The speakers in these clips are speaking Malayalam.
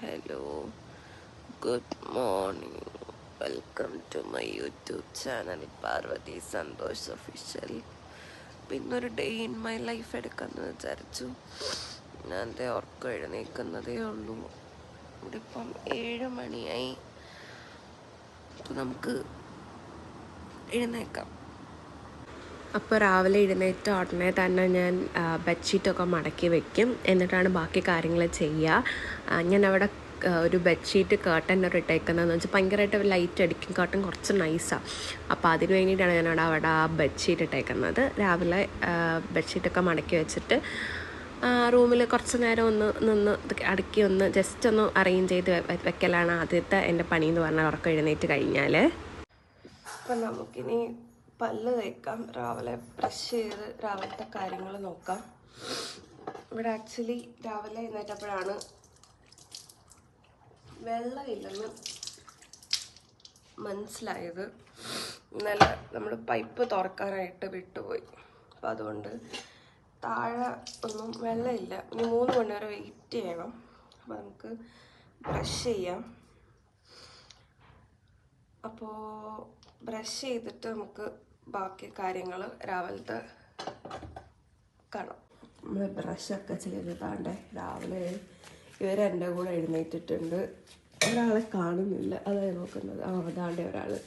Hello good morning welcome to my YouTube channel Parvathy Santhosh official പിന്നൊരു ഡേ ഇൻ മൈ ലൈഫ് എടുക്കാമെന്ന് വിചാരിച്ചു. ഞാൻ എന്റെ ഉറക്കം എഴുന്നേൽക്കുന്നതേ ഉള്ളൂ. ഇവിടെ ഇപ്പം ഏഴ് മണിയായി. നമുക്ക് എഴുന്നേക്കാം. അപ്പോൾ രാവിലെ എഴുന്നേറ്റ ഉടനെ തന്നെ ഞാൻ ബെഡ്ഷീറ്റൊക്കെ മടക്കി വെക്കും. എന്നിട്ടാണ് ബാക്കി കാര്യങ്ങൾ ചെയ്യുക ഞാൻ അവിടെ ഒരു ബെഡ്ഷീറ്റ് കേട്ടൻ ഒരു ഇട്ടേക്കുന്നതെന്ന് വെച്ചാൽ ഭയങ്കരമായിട്ട് ലൈറ്റ് അടിക്കും. കേട്ടൻ കുറച്ച് നൈസാണ് അപ്പോൾ അതിന് വേണ്ടിയിട്ടാണ് ഞാനവിടെ അവിടെ ആ ബെഡ്ഷീറ്റ് ഇട്ടേക്കുന്നത്. രാവിലെ ബെഡ്ഷീറ്റൊക്കെ മടക്കി വെച്ചിട്ട് റൂമിൽ കുറച്ച് നേരം ഒന്ന് നിന്ന് അടുക്കി ഒന്ന് ജസ്റ്റ് ഒന്ന് അറേഞ്ച് ചെയ്ത് വെക്കലാണ് ആദ്യത്തെ എന്റെ പണി എന്ന് പറഞ്ഞാൽ ഉറക്കം എഴുന്നേറ്റ് കഴിഞ്ഞാൽ അപ്പം നമുക്കിനി പല്ല് തേക്കാം രാവിലെ ബ്രഷ് ചെയ്ത് രാവിലത്തെ കാര്യങ്ങൾ നോക്കാം. ഇവിടെ ആക്ച്വലി രാവിലെ എഴുന്നേറ്റപ്പോഴാണ് വെള്ളമില്ലെന്ന് മനസ്സിലായത്. ഇന്നലെ നമ്മൾ പൈപ്പ് തുറക്കാനായിട്ട് വിട്ടുപോയി. അപ്പം അതുകൊണ്ട് താഴെ ഒന്നും വെള്ളമില്ല. ഇനി മൂന്ന് മണി വരെ വെയിറ്റ് ചെയ്യണം. അപ്പം നമുക്ക് ബ്രഷ് ചെയ്യാം. അപ്പോൾ ബ്രഷ് ചെയ്തിട്ട് നമുക്ക് ബാക്കി കാര്യങ്ങൾ രാവിലത്തെ കാണാം. നമ്മൾ ബ്രഷൊക്കെ ചെയ്തതാണ്ട് രാവിലെ ഇവർ എന്റെ കൂടെ എഴുന്നേറ്റിട്ടുണ്ട്. ഒരാളെ കാണുന്നില്ല. അതാണ് നോക്കുന്നത്. ആ അതാണ്ട് ഒരാൾ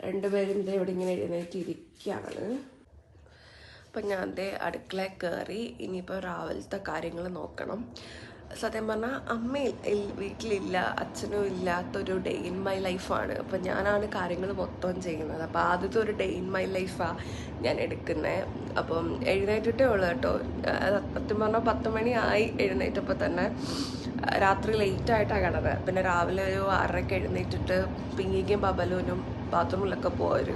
രണ്ടുപേരും ഇതേ ഇവിടെ ഇങ്ങനെ എഴുന്നേറ്റിരിക്കുകയാണ് അപ്പം ഞാൻ അതേ അടുക്കളയിൽ കയറി ഇനിയിപ്പോൾ രാവിലത്തെ കാര്യങ്ങൾ നോക്കണം. സത്യം പറഞ്ഞാൽ അമ്മ ഇൽ- വീട്ടിലില്ല അച്ഛനും ഇല്ലാത്തൊരു ഡേ ഇൻ മൈ ലൈഫാണ് അപ്പം ഞാനാണ് കാര്യങ്ങൾ മൊത്തം ചെയ്യുന്നത്. അപ്പോൾ ആദ്യത്തെ ഒരു ഡേ ഇൻ മൈ ലൈഫാണ് ഞാൻ എടുക്കുന്നത് അപ്പം എഴുന്നേറ്റിട്ടേ ഉള്ളു കേട്ടോ. സത്യം പറഞ്ഞാൽ പത്ത് മണി ആയി എഴുന്നേറ്റപ്പോൾ തന്നെ രാത്രി ലേറ്റായിട്ടാണ് കിടന്നത് പിന്നെ രാവിലെ ഒരു ആറരയ്ക്ക് എഴുന്നേറ്റിട്ട് പിങ്ങിക്കും ബബലൂനും ബാത്റൂമിലൊക്കെ പോയൊരു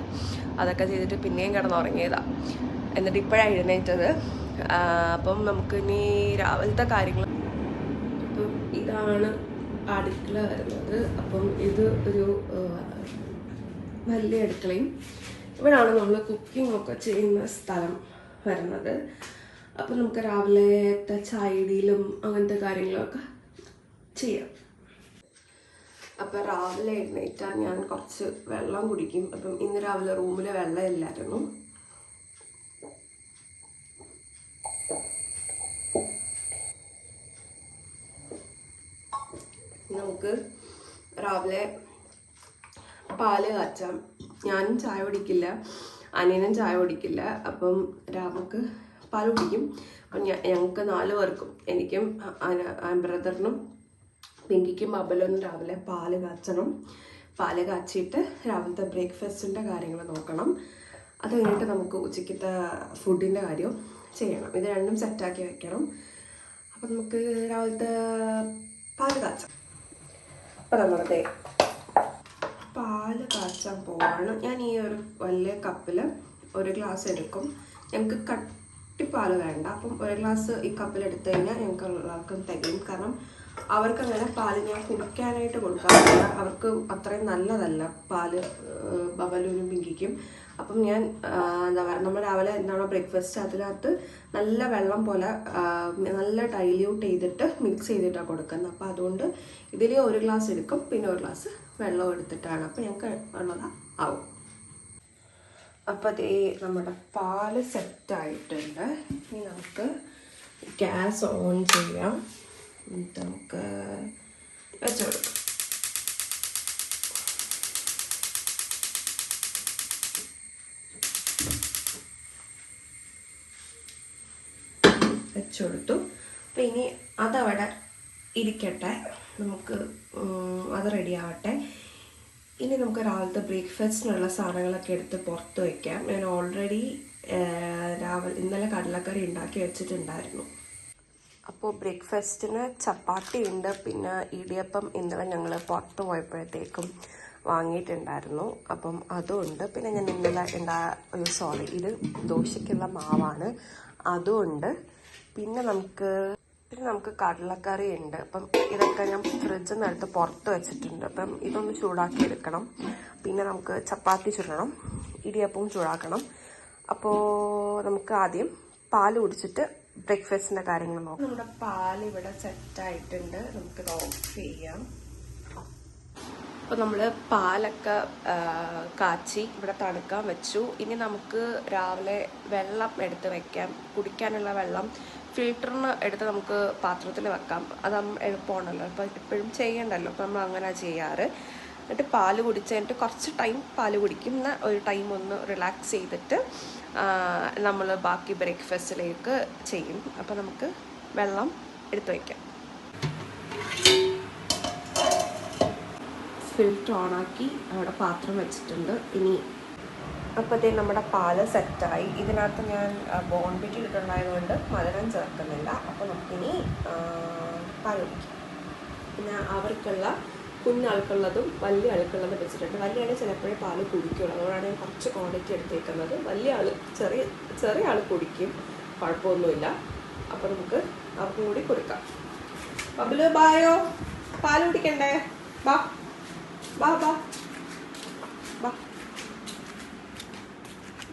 അതൊക്കെ ചെയ്തിട്ട് പിന്നെയും കിടന്നുറങ്ങിയതാണ് എന്നിട്ട് ഇപ്പോഴാണ് എഴുന്നേറ്റത്. അപ്പം നമുക്ക് ഇനി രാവിലത്തെ കാര്യങ്ങൾ ഇതാണ് അടുക്കള വരുന്നത്. അപ്പം ഇത് ഒരു വലിയ അടുക്കളയും ഇവിടാണ് നമ്മൾ കുക്കിംഗ് ഒക്കെ ചെയ്യുന്ന സ്ഥലം വരുന്നത്. അപ്പം നമുക്ക് രാവിലത്തെ ചായടിയിലും അങ്ങനത്തെ കാര്യങ്ങളൊക്കെ ചെയ്യാം. അപ്പം രാവിലെ എഴുന്നേറ്റാൽ ഞാൻ കുറച്ച് വെള്ളം കുടിക്കും. അപ്പം ഇന്ന് രാവിലെ റൂമിൽ വെള്ളം നമുക്ക് രാവിലെ പാൽ കാച്ചാം. ഞാനും ചായ കുടിക്കില്ല. അനിയനും ചായ കുടിക്കില്ല. അപ്പം രാമക്ക് പാൽ കുടിക്കും. അപ്പം ഞങ്ങൾക്ക് നാല് പേർക്കും എനിക്കും ബ്രദറിനും പിങ്കിക്കും ബബലോനും രാവിലെ പാൽ കാച്ചണം. പാൽ കാച്ചിയിട്ട് രാവിലത്തെ ബ്രേക്ക്ഫാസ്റ്റിന്റെ കാര്യങ്ങൾ നോക്കണം. അത് കഴിഞ്ഞിട്ട് നമുക്ക് ഉച്ചയ്ക്കത്തെ ഫുഡിന്റെ കാര്യം ചെയ്യണം. ഇത് രണ്ടും സെറ്റാക്കി വെക്കണം. അപ്പം നമുക്ക് രാവിലത്തെ പാൽ കാച്ചാം. അപ്പം നമ്മുടെ പാൽ കാച്ചാൻ പോവാണ്. ഞാൻ ഈ ഒരു വലിയ കപ്പിൽ ഒരു ഗ്ലാസ് എടുക്കും. ഞങ്ങൾക്ക് കട്ടിപ്പാൽ വേണ്ട. അപ്പം ഒരു ഗ്ലാസ് ഈ കപ്പിൽ എടുത്തു കഴിഞ്ഞാൽ ഞങ്ങൾക്ക് എല്ലാവർക്കും തികയും. കാരണം അവർക്ക് അങ്ങനെ പാൽ ഞാൻ കുടിക്കാനായിട്ട് കൊടുക്കാറില്ല. അവർക്ക് അത്രയും നല്ലതല്ല. പാൽ ബബലൂരും പിങ്കിക്കും. അപ്പം ഞാൻ എന്താ പറയുക നമ്മൾ രാവിലെ എന്താണോ ബ്രേക്ക്ഫാസ്റ്റ് അതിനകത്ത് നല്ല വെള്ളം പോലെ നല്ല ഡൈല്യൂട്ട് ചെയ്തിട്ട് മിക്സ് ചെയ്തിട്ടാണ് കൊടുക്കുന്നത്. അപ്പോൾ അതുകൊണ്ട് ഇതിൽ ഒരു ഗ്ലാസ് എടുക്കും പിന്നെ ഒരു ഗ്ലാസ് വെള്ളം എടുത്തിട്ടാണ്. അപ്പം ഞങ്ങൾക്ക് ഉള്ളത് ആവും. അപ്പോൾ അതേ നമ്മുടെ പാൽ സെറ്റായിട്ടുണ്ട് ഇനി നമുക്ക് ഗ്യാസ് ഓൺ ചെയ്യാം. നമുക്ക് വെച്ചു കൊടുക്കാം വെച്ചുകൊടുത്തു അപ്പോൾ ഇനി അതവിടെ ഇരിക്കട്ടെ. നമുക്ക് അത് റെഡി ആവട്ടെ. ഇനി നമുക്ക് രാവിലത്തെ ബ്രേക്ക്ഫാസ്റ്റിനുള്ള സാധനങ്ങളൊക്കെ എടുത്ത് പുറത്ത് വയ്ക്കാം ഞാൻ ഓൾറെഡി രാവിലെ ഇന്നലെ കടലക്കറി ഉണ്ടാക്കി വെച്ചിട്ടുണ്ടായിരുന്നു. അപ്പോൾ ബ്രേക്ക്ഫാസ്റ്റിന് ചപ്പാത്തി ഉണ്ട് പിന്നെ ഇടിയപ്പം ഇന്നലെ ഞങ്ങൾ പുറത്ത് പോയപ്പോഴത്തേക്കും വാങ്ങിയിട്ടുണ്ടായിരുന്നു. അപ്പം അതും ഉണ്ട്. പിന്നെ ഞാൻ ഇന്നലെ ഉണ്ടാ സോറി ഇത് ദോശയ്ക്കുള്ള മാവാണ്. അതും ഉണ്ട്. പിന്നെ നമുക്ക് പിന്നെ നമുക്ക് കടലക്കറി ഉണ്ട് അപ്പം ഇതൊക്കെ ഞാൻ ഫ്രിഡ്ജിൽ നിന്ന് എടുത്ത് പുറത്ത് വെച്ചിട്ടുണ്ട്. അപ്പം ഇതൊന്ന് ചൂടാക്കി എടുക്കണം പിന്നെ നമുക്ക് ചപ്പാത്തി ചുടണം. ഇടിയപ്പവും ചൂടാക്കണം. അപ്പോൾ നമുക്ക് ആദ്യം പാൽ കുടിച്ചിട്ട് ബ്രേക്ക്ഫാസ്റ്റിന്റെ കാര്യങ്ങൾ നോക്കാം. നമ്മുടെ പാൽ ഇവിടെ സെറ്റായിട്ടുണ്ട് നമുക്ക് നമുക്കിത് ഓഫ് ചെയ്യാം. അപ്പോൾ നമ്മൾ പാലൊക്കെ കാച്ചി ഇവിടെ തണുക്കാൻ വെച്ചു. ഇനി നമുക്ക് രാവിലെ വെള്ളം എടുത്ത് വെക്കാം. കുടിക്കാനുള്ള വെള്ളം ഫിൽറ്ററിന് എടുത്ത് നമുക്ക് പാത്രത്തിൽ വെക്കാം. അത് എളുപ്പമാണല്ലോ അപ്പോൾ എപ്പോഴും ചെയ്യണ്ടല്ലോ. അപ്പോൾ നമ്മൾ അങ്ങനെ ചെയ്യാറ്. എന്നിട്ട് പാൽ കുടിച്ച് കുറച്ച് ടൈം പാൽ കുടിക്കുന്ന ഒരു ടൈം ഒന്ന് റിലാക്സ് ചെയ്തിട്ട് നമ്മൾ ബാക്കി ബ്രേക്ക്ഫാസ്റ്റിലേക്ക് ചെയ്യും. അപ്പോൾ നമുക്ക് വെള്ളം എടുത്ത് വയ്ക്കാം ഫിൽറ്റർ ഓണാക്കി അവിടെ പാത്രം വെച്ചിട്ടുണ്ട്. ഇനി അപ്പോഴത്തേ നമ്മുടെ പാൽ സെറ്റായി. ഇതിനകത്ത് ഞാൻ ബോൺബിറ്റ് ഇട്ടിട്ടുണ്ടായതുകൊണ്ട് മധുരം ചേർക്കുന്നില്ല. അപ്പോൾ നമുക്കിനി പാലൊഴിക്കാം പിന്നെ അവർക്കുള്ള കുഞ്ഞാൾക്കുള്ളതും വലിയ ആൾക്കുള്ളതും വെച്ചിട്ടുണ്ട്. വലിയ ആൾ ചിലപ്പോഴേ പാൽ കുടിക്കുള്ളൂ. അതുകൊണ്ടാണ് ഞാൻ കുറച്ച് ക്വാണ്ടിറ്റി എടുത്തേക്കുന്നത്. വലിയ ആൾ ചെറിയ ചെറിയ ആൾ കുടിക്കും. കുഴപ്പമൊന്നുമില്ല. അപ്പോൾ നമുക്ക് അവർക്കും കൂടി കൊടുക്കാം. ബബിൽ ബായോ? പാൽ കുടിക്കണ്ടേ? ബാ ബാ ബാ.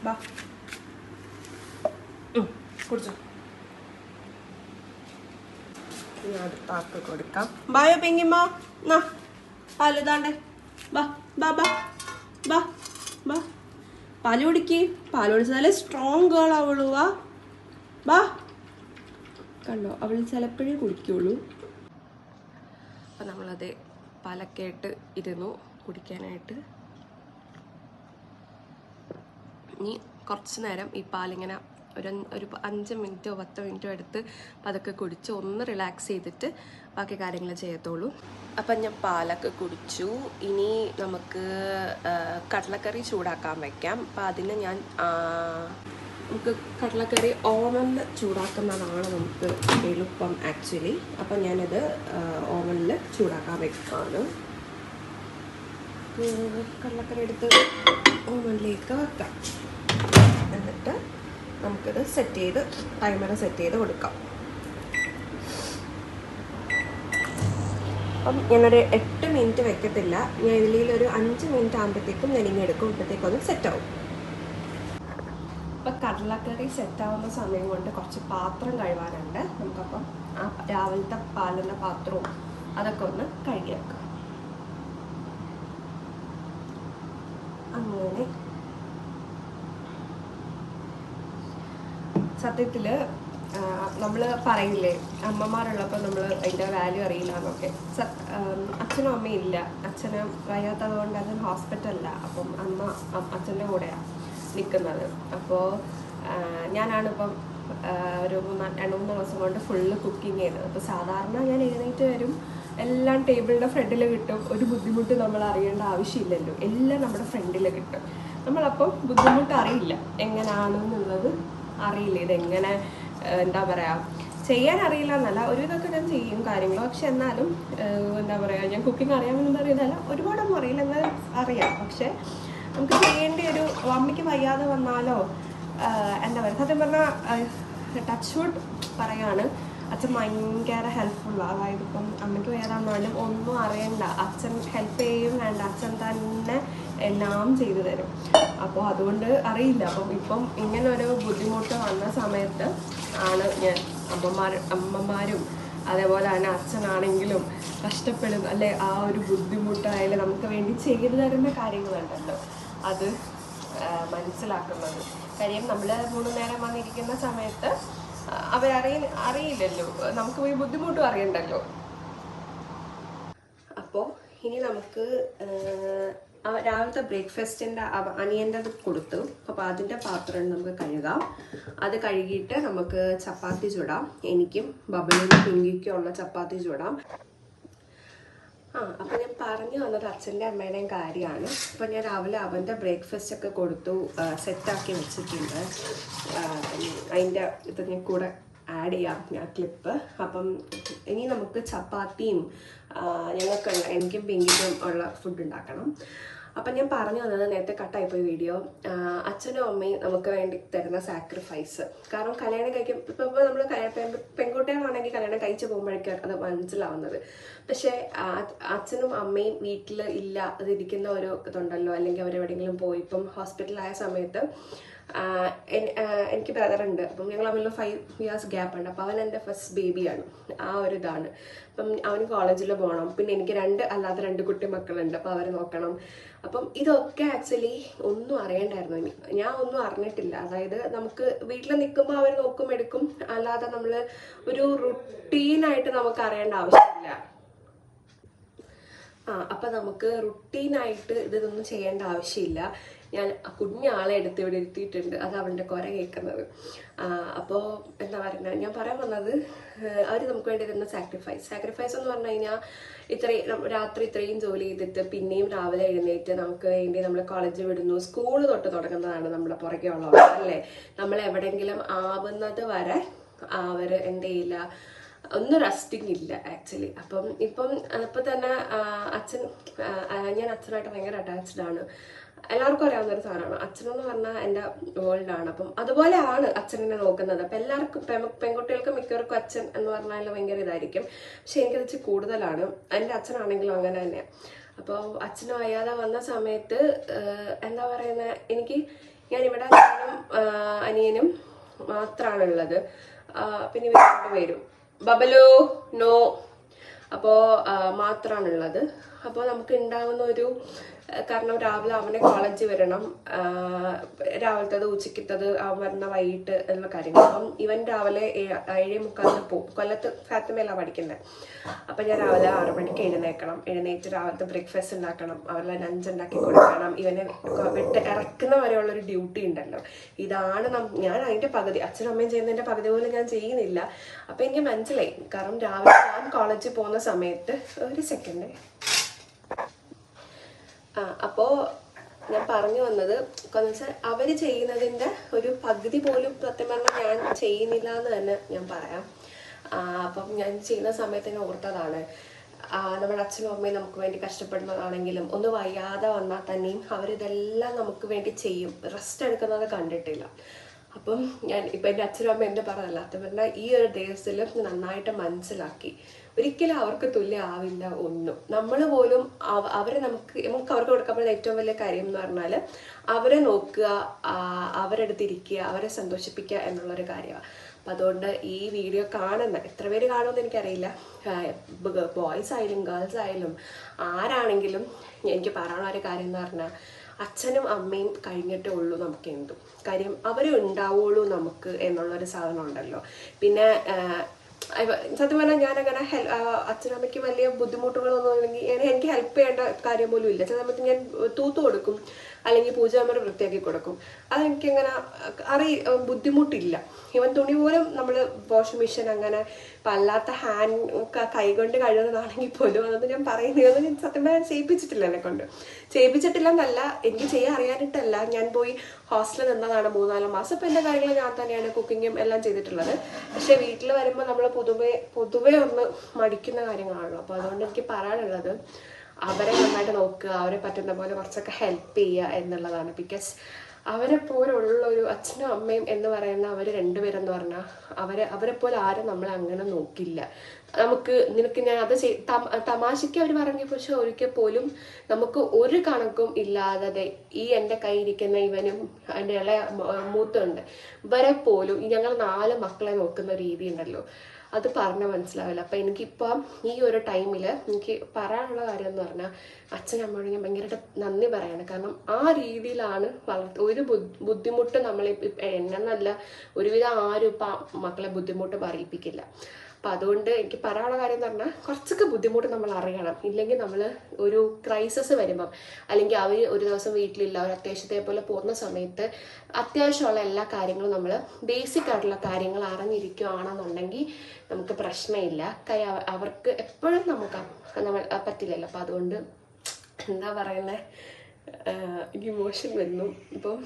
ബാ. കുടിച്ചോ. അടുത്ത ആൾക്ക് കൊടുക്കാം. ബായോ പെങ്കിമ്മ? നാ പാൽ ഇതാണ്ടേ. ബാ ബാ ബാ ബാ ബാ. പാൽ കുടിക്ക്. പാൽ കുടിച്ചാലേ സ്ട്രോങ് ഗേൾ അവളു വാ. ബാ. കണ്ടോ അവൾ ചിലപ്പോഴേ കുടിക്കുള്ളൂ. അപ്പം നമ്മളത് പാലൊക്കെ ആയിട്ട് ഇരുന്നു കുടിക്കാനായിട്ട്. ഇനി കുറച്ച് നേരം ഈ പാലിങ്ങനെ ഒരു ഒരു അഞ്ച് മിനിറ്റോ പത്തോ മിനിറ്റോ എടുത്ത് പതൊക്കെ കുടിച്ച് ഒന്ന് റിലാക്സ് ചെയ്തിട്ട് ബാക്കി കാര്യങ്ങൾ ചെയ്യത്തുള്ളൂ അപ്പം ഞാൻ പാലൊക്കെ കുടിച്ചു. ഇനി നമുക്ക് കടലക്കറി ചൂടാക്കാൻ വയ്ക്കാം അപ്പം അതിന് ഞാൻ നമുക്ക് കടലക്കറി ഓവനിൽ ചൂടാക്കുന്നതാണ് നമുക്ക് എളുപ്പം ആക്ച്വലി. അപ്പം ഞാനത് ഓവനിൽ ചൂടാക്കാൻ നമുക്ക് കടലക്കറി എടുത്ത് ഓവനിലേക്ക് വെക്കാം. എന്നിട്ട് നമുക്കിത് സെറ്റ് ചെയ്ത് ടൈമർ സെറ്റ് ചെയ്ത് കൊടുക്കാം. അപ്പം ഞാനൊരു എട്ട് മിനിറ്റ് വെക്കത്തില്ല. ഞാൻ ഇതിൽ ഒരു അഞ്ച് മിനിറ്റ് ആകുമ്പോഴത്തേക്കും എടുക്കും. ഇപ്പോഴത്തേക്കും സെറ്റ് ആവും. അപ്പം കടലക്കറി സെറ്റാവുന്ന സമയം കൊണ്ട് കുറച്ച് പാത്രം കഴുകാനുണ്ട്. നമുക്കപ്പം ആ രാവിലത്തെ പാലിന്റെ പാത്രവും അതൊക്കെ ഒന്ന് കഴുകി വെക്കാം അങ്ങനെ. സത്യത്തിൽ നമ്മൾ പറയില്ലേ അമ്മമാരുള്ളപ്പോൾ നമ്മൾ അതിന്റെ വാല്യൂ അറിയില്ല എന്നൊക്കെ. അച്ഛനും അമ്മയും ഇല്ല. അച്ഛന് വയ്യാത്തത് കൊണ്ട് അച്ഛൻ ഹോസ്പിറ്റലില്ല അപ്പം അമ്മ അച്ഛന്റെ കൂടെയാണ് നിൽക്കുന്നത് അപ്പോൾ ഞാനാണ് ഇപ്പം ഒരു മൂന്ന് രണ്ട് മൂന്ന് ദിവസം കൊണ്ട് ഫുള്ള് കുക്കിംഗ് ചെയ്തത്. അപ്പോൾ സാധാരണ ഞാൻ എഴുന്നേറ്റ് വരും. എല്ലാം ടേബിളിന്റെ ഫ്രണ്ടിൽ കിട്ടും. ഒരു ബുദ്ധിമുട്ട് നമ്മൾ അറിയേണ്ട ആവശ്യമില്ലല്ലോ. എല്ലാം നമ്മുടെ ഫ്രണ്ടിൽ കിട്ടും. നമ്മളപ്പം ബുദ്ധിമുട്ട് അറിയില്ല. എങ്ങനെയാണെന്നുള്ളത് അറിയില്ല. ഇതെങ്ങനെ എന്താ പറയുക ചെയ്യാൻ അറിയില്ല എന്നല്ല. ഒരു ഇതൊക്കെ ഞാൻ ചെയ്യും കാര്യങ്ങൾ. പക്ഷെ എന്നാലും എന്താ പറയുക ഞാൻ കുക്കിംഗ് അറിയാമെന്ന് പറയുന്നതല്ല ഒരുപാടൊന്നും അറിയില്ല. എന്നാൽ അറിയാം. പക്ഷെ നമുക്ക് ചെയ്യേണ്ട ഒരു അമ്മയ്ക്ക് വയ്യാതെ വന്നാലോ എന്താ പറയുക സത്യം പറഞ്ഞാൽ ടച്ച് വുഡ് പറയാണ്. അച്ഛൻ ഭയങ്കര ഹെൽപ്ഫുള്ളാണ് അതായത് ഇപ്പം അമ്മയ്ക്ക് വയ്യാതാണെന്നാലും ഒന്നും അറിയണ്ട. അച്ഛൻ ഹെൽപ്പ് ചെയ്യും വേണ്ട. അച്ഛൻ തന്നെ എല്ലാം ചെയ്തു തരും. അപ്പോൾ അതുകൊണ്ട് അറിയില്ല. അപ്പം ഇപ്പം ഇങ്ങനെ ഒരു ബുദ്ധിമുട്ട് വന്ന സമയത്ത് ആണ് ഞാൻ അമ്മമാർ അമ്മമാരും അതേപോലെ തന്നെ അച്ഛനാണെങ്കിലും കഷ്ടപ്പെടും അല്ലെ ആ ഒരു ബുദ്ധിമുട്ടായാലും നമുക്ക് വേണ്ടി ചെയ്തു തരുന്ന കാര്യങ്ങളുണ്ടല്ലോ. അത് മനസ്സിലാക്കുന്നത്. കാര്യം നമ്മൾ മൂന്ന് നേരം വന്നിരിക്കുന്ന സമയത്ത് അവരറിയ അറിയില്ലല്ലോ. നമുക്ക് പോയി ബുദ്ധിമുട്ടും അറിയണ്ടല്ലോ. അപ്പോൾ ഇനി നമുക്ക് രാവിലത്തെ ബ്രേക്ക്ഫാസ്റ്റിന്റെ അനിയന്റെ അത് കൊടുത്തു. അപ്പോൾ അതിന്റെ പാത്രം നമുക്ക് കഴുകാം. അത് കഴുകിയിട്ട് നമുക്ക് ചപ്പാത്തി ചുടാം. എനിക്കും ബബിളിനും പിങ്കിക്കും ഉള്ള ചപ്പാത്തി ചുടാം. ആ അപ്പം ഞാൻ പറഞ്ഞു വന്നത് അച്ഛന്റെ അമ്മയുടെയും കാര്യമാണ്. അപ്പം ഞാൻ രാവിലെ അവന്റെ ബ്രേക്ക്ഫാസ്റ്റ് ഒക്കെ കൊടുത്തു സെറ്റാക്കി വെച്ചിട്ടുണ്ട്. അതിന്റെ ഇത് ഞാൻ കൂടെ ആഡ് ചെയ്യാം ഞാൻ ക്ലിപ്പ് അപ്പം ഇനി നമുക്ക് ചപ്പാത്തിയും ഞങ്ങൾക്ക് എനിക്കും പിങ്കിക്കും ഉള്ള ഫുഡ് ഉണ്ടാക്കണം. അപ്പം ഞാൻ പറഞ്ഞു തന്നത് നേരത്തെ കട്ടായിപ്പോയി വീഡിയോ അച്ഛനും അമ്മയും നമുക്ക് വേണ്ടി തരുന്ന സാക്രിഫൈസ് കാരണം കല്യാണം കഴിക്കും ഇപ്പം ഇപ്പോൾ നമ്മൾ പെൺകുട്ടികളാണെങ്കിൽ കല്യാണം കഴിച്ച് പോകുമ്പോഴേക്കും അത് മനസ്സിലാവുന്നത്. പക്ഷേ അച്ഛനും അമ്മയും വീട്ടിൽ ഇല്ല അതിരിക്കുന്ന ഒരു ഇതുണ്ടല്ലോ അല്ലെങ്കിൽ അവരെവിടെയെങ്കിലും പോയി ഇപ്പം ഹോസ്പിറ്റലായ സമയത്ത് എനിക്ക് ബ്രദറുണ്ട് അപ്പം ഞങ്ങൾ തമ്മിൽ ഫൈവ് ഇയേഴ്സ് ഗ്യാപ്പ് ഉണ്ട്. അപ്പം അവൻ എന്റെ ഫസ്റ്റ് ബേബിയാണ് ആ ഒരു ഇതാണ്. അപ്പം അവന് കോളേജിൽ പോകണം പിന്നെ എനിക്ക് രണ്ട് അല്ലാത്ത രണ്ട് കുട്ടി മക്കളുണ്ട്. അപ്പം അവരെ നോക്കണം. അപ്പം ഇതൊക്കെ ആക്ച്വലി ഒന്നും അറിയണ്ടായിരുന്നു ഞാൻ ഒന്നും അറിഞ്ഞിട്ടില്ല. അതായത് നമുക്ക് വീട്ടിൽ നിൽക്കുമ്പോൾ അവർ നോക്കും എടുക്കും. അല്ലാതെ നമ്മൾ ഒരു റുട്ടീനായിട്ട് നമുക്ക് അറിയേണ്ട ആവശ്യമില്ല. ആ അപ്പം നമുക്ക് റുട്ടീനായിട്ട് ഇതൊന്നും ചെയ്യേണ്ട ആവശ്യമില്ല. ഞാൻ കുഞ്ഞ കുഞ്ഞാളെ എടുത്ത് ഇവിടെ ഇരുത്തിയിട്ടുണ്ട്. അത് അവളുടെ കുര കേൾക്കുന്നത്. അപ്പോൾ എന്താ പറയുന്നത് ഞാൻ പറയാൻ വന്നത് അവർ നമുക്ക് വേണ്ടി തരുന്ന സാക്രിഫൈസ് സാക്രിഫൈസ് എന്ന് പറഞ്ഞു കഴിഞ്ഞാൽ ഇത്രയും രാത്രി ഇത്രയും ജോലി ചെയ്തിട്ട് പിന്നെയും രാവിലെ എഴുന്നേറ്റ് നമുക്ക് വേണ്ടി നമ്മൾ കോളേജ് വിടുന്നു. സ്കൂൾ തൊട്ട് തുടങ്ങുന്നതാണ് നമ്മുടെ പുറകെ ഉള്ളത് അല്ലേ? നമ്മൾ എവിടെയെങ്കിലും ആവുന്നത് വരെ അവർ എന്ത് ചെയ്യില്ല. ഒന്നും റെസ്റ്റിംഗ് ഇല്ല ആക്ച്വലി അപ്പം ഇപ്പം ഇപ്പം തന്നെ അച്ഛൻ ഞാൻ അച്ഛനായിട്ട് ഭയങ്കര അറ്റാച്ച്ഡ് ആണ്. എല്ലാവർക്കും അറിയാവുന്ന ഒരു സാധനമാണ്. അച്ഛനെന്ന് പറഞ്ഞാൽ എന്റെ വേൾഡ് ആണ് അപ്പം അതുപോലെയാണ് അച്ഛനെ നോക്കുന്നത്. അപ്പം എല്ലാവർക്കും പെ പെൺകുട്ടികൾക്ക് മിക്കവർക്കും അച്ഛൻ എന്ന് പറഞ്ഞാൽ ഭയങ്കര ഇതായിരിക്കും. പക്ഷെ എനിക്കത് വെച്ച് കൂടുതലാണ്. എന്റെ അച്ഛനാണെങ്കിലും അങ്ങനെ തന്നെയാണ് അപ്പോൾ അച്ഛന് വയ്യാതെ വന്ന സമയത്ത് എന്താ പറയുന്നത് എനിക്ക് ഞാനിവിടെ അച്ഛനും അനിയനും മാത്രമാണുള്ളത് പിന്നെ ഇവർ രണ്ടുപേരും ബബലു നോ അപ്പോൾ മാത്രമാണുള്ളത് അപ്പോൾ നമുക്ക് ഉണ്ടാകുന്ന ഒരു കാരണം രാവിലെ അവനെ കോളേജിൽ വരണം രാവിലത്തത് ഉച്ചക്കത്തത് അവൻ വരുന്ന വൈകിട്ട് എന്നുള്ള കാര്യങ്ങൾ. അപ്പം ഇവൻ രാവിലെ ഏഴേ മുക്കാലിന് പോകും. കൊല്ലത്ത് ഫാത്തിമയിലാണ് പഠിക്കുന്നത് അപ്പം ഞാൻ രാവിലെ ആറ് മണിക്ക് എഴുന്നേക്കണം. എഴുന്നേറ്റ് രാവിലത്തെ ബ്രേക്ക്ഫാസ്റ്റ് ഉണ്ടാക്കണം. അവരുടെ ലഞ്ച് ഉണ്ടാക്കി കൊടുക്കണം. ഇവനെ വിട്ട് ഇറക്കുന്ന വരെയുള്ളൊരു ഡ്യൂട്ടി ഉണ്ടല്ലോ. ഇതാണ് ഞാൻ അതിന്റെ പകുതി അച്ഛനും അമ്മയും ചെയ്യുന്നതിന്റെ പകുതി പോലും ഞാൻ ചെയ്യുന്നില്ല. അപ്പം എനിക്ക് മനസ്സിലായി. കാരണം രാവിലെ ഞാൻ കോളേജിൽ പോകുന്ന സമയത്ത് ഒരു സെക്കൻഡ് അപ്പോൾ ഞാൻ പറഞ്ഞു വന്നത് വെച്ചാൽ അവർ ചെയ്യുന്നതിന്റെ ഒരു പകുതി പോലും സത്യം പറഞ്ഞാൽ ഞാൻ ചെയ്യുന്നില്ല എന്ന് തന്നെ ഞാൻ പറയാം. അപ്പം ഞാൻ ചെയ്യുന്ന സമയത്ത് ഞാൻ ഓർത്തതാണ് നമ്മുടെ അച്ഛനും അമ്മയും നമുക്ക് വേണ്ടി കഷ്ടപ്പെടുന്നതാണെങ്കിലും ഒന്ന് വയ്യാതെ വന്നാൽ തന്നെയും അവരിതെല്ലാം നമുക്ക് വേണ്ടി ചെയ്യും. റെസ്റ്റ് എടുക്കുന്നത് കണ്ടിട്ടില്ല. അപ്പം ഞാൻ ഇപ്പം എന്റെ അച്ഛനും അമ്മ എന്റെ പറഞ്ഞല്ല അത് പറഞ്ഞാൽ ഈ ഒരു ദിവസത്തിൽ നന്നായിട്ട് മനസ്സിലാക്കി. ഒരിക്കലും അവർക്ക് തുല്യ ആവില്ല ഒന്നും. നമ്മൾ പോലും അവരെ നമുക്ക് നമുക്ക് അവർക്ക് കൊടുക്കാൻ ഏറ്റവും വലിയ കാര്യം എന്ന് പറഞ്ഞാൽ അവരെ നോക്കുക അവരെടുത്തിരിക്കുക അവരുടെ അവരെ സന്തോഷിപ്പിക്കുക എന്നുള്ളൊരു കാര്യമാണ് അപ്പം അതുകൊണ്ട് ഈ വീഡിയോ കാണുന്ന എത്ര പേര് കാണുമെന്ന് എനിക്കറിയില്ല. ബോയ്സ് ആയാലും ഗേൾസ് ആയാലും ആരാണെങ്കിലും എനിക്ക് പറയാനുള്ള ഒരു കാര്യം എന്ന് പറഞ്ഞാൽ അച്ഛനും അമ്മയും കഴിഞ്ഞിട്ടേ ഉള്ളൂ നമുക്ക് എന്തും. കാര്യം അവരെ ഉണ്ടാവുള്ളൂ നമുക്ക് എന്നുള്ളൊരു സാധനം ഉണ്ടല്ലോ പിന്നെ സത്യം പറഞ്ഞാൽ ഞാനങ്ങനെ ഹെൽ അച്ഛനമ്മയ്ക്ക് വലിയ ബുദ്ധിമുട്ടുകളൊന്നും ഇല്ലെങ്കിൽ എനിക്ക് ഹെൽപ്പ് ചെയ്യേണ്ട കാര്യം പോലും ഇല്ല. ചില സമയത്ത് ഞാൻ തൂത്ത് കൊടുക്കും. അല്ലെങ്കിൽ പൂജാമര വൃത്തിയാക്കി കൊടുക്കും. അതെനിക്കങ്ങനെ അറി ബുദ്ധിമുട്ടില്ല. ഇവൻ തുണി പോലും നമ്മൾ വാഷിംഗ് മെഷീൻ അങ്ങനെ അല്ലാത്ത ഹാൻഡ് കൈകൊണ്ട് കഴുകുന്നതാണെങ്കിൽ പോലും അതൊന്നും ഞാൻ പറയുന്നത് സത്യം പറയാൻ ചെയ്യിപ്പിച്ചിട്ടില്ല എന്നെ കൊണ്ട്. ചെയ്യിപ്പിച്ചിട്ടില്ല എന്നല്ല എനിക്ക് ചെയ്യാൻ അറിയാനിട്ടല്ല. ഞാൻ പോയി ഹോസ്റ്റലിൽ നിന്നതാണ് മൂന്നാൽ മാസം. ഇപ്പം എന്റെ കാര്യങ്ങൾ ഞാൻ തന്നെയാണ് കുക്കിങ്ങും എല്ലാം ചെയ്തിട്ടുള്ളത്. പക്ഷേ വീട്ടിൽ വരുമ്പോൾ നമ്മൾ പൊതുവെ പൊതുവെ ഒന്ന് മടിക്കുന്ന കാര്യങ്ങളാണല്ലോ. അപ്പോൾ അതുകൊണ്ട് എനിക്ക് പറയാനുള്ളത് അവരെ നന്നായിട്ട് നോക്കുക അവരെ പറ്റുന്ന പോലെ കുറച്ചൊക്കെ ഹെൽപ്പ് ചെയ്യുക എന്നുള്ളതാണ്. ബിക്കോസ് അവരെ പോലുള്ള ഒരു അച്ഛനും അമ്മയും എന്ന് പറയുന്ന അവർ രണ്ടുപേരെന്ന് പറഞ്ഞാൽ അവരെ അവരെ പോലെ ആരും നമ്മളെ അങ്ങനെ നോക്കില്ല. നമുക്ക് നിനക്ക് ഞാൻ അത് ചെയ് തമാശയ്ക്ക് അവർ പറഞ്ഞു പക്ഷെ ഒരിക്കൽ പോലും നമുക്ക് ഒരു കണക്കും ഇല്ലാതെ ഈ എന്റെ കൈ ഇരിക്കുന്ന ഇവനും എന്റെ ഇളയ മൂത്തുണ്ട് ഇവരെ പോലും ഞങ്ങൾ നാല് മക്കളെ നോക്കുന്ന രീതി ഉണ്ടല്ലോ. അത് പറഞ്ഞാൽ മനസ്സിലാവില്ല. അപ്പം എനിക്കിപ്പം ഈ ഒരു ടൈമിൽ എനിക്ക് പറയാനുള്ള കാര്യം എന്ന് പറഞ്ഞാൽ അച്ഛനമ്മയോട് ഞാൻ ഭയങ്കരമായിട്ട് നന്ദി പറയാണ്. കാരണം ആ രീതിയിലാണ് വളർത്ത ഒരു ബുദ്ധി- ബുദ്ധിമുട്ട് നമ്മളെ എന്നല്ല ഒരുവിധം ആരും ഇപ്പം മക്കളെ ബുദ്ധിമുട്ട് പറയിപ്പിക്കില്ല. അപ്പം അതുകൊണ്ട് എനിക്ക് പറയാനുള്ള കാര്യം എന്ന് പറഞ്ഞാൽ കുറച്ചൊക്കെ ബുദ്ധിമുട്ട് നമ്മൾ അറിയണം. ഇല്ലെങ്കിൽ നമ്മൾ ഒരു ക്രൈസിസ് വരുമ്പം അല്ലെങ്കിൽ അവർ ഒരു ദിവസം വീട്ടിലില്ല ഒരു അത്യാവശ്യത്തെ പോലെ പോകുന്ന സമയത്ത് അത്യാവശ്യമുള്ള എല്ലാ കാര്യങ്ങളും നമ്മൾ ബേസിക് ആയിട്ടുള്ള കാര്യങ്ങൾ അറിഞ്ഞിരിക്കുകയാണെന്നുണ്ടെങ്കിൽ നമുക്ക് പ്രശ്നമില്ല. കൈ അവർക്ക് എപ്പോഴും നമുക്ക് നമ്മൾ പറ്റില്ലല്ലോ. അപ്പം അതുകൊണ്ട് എന്താ പറയുന്നത് എനിക്ക് ഇമോഷൻ വരുന്നു. ഇപ്പം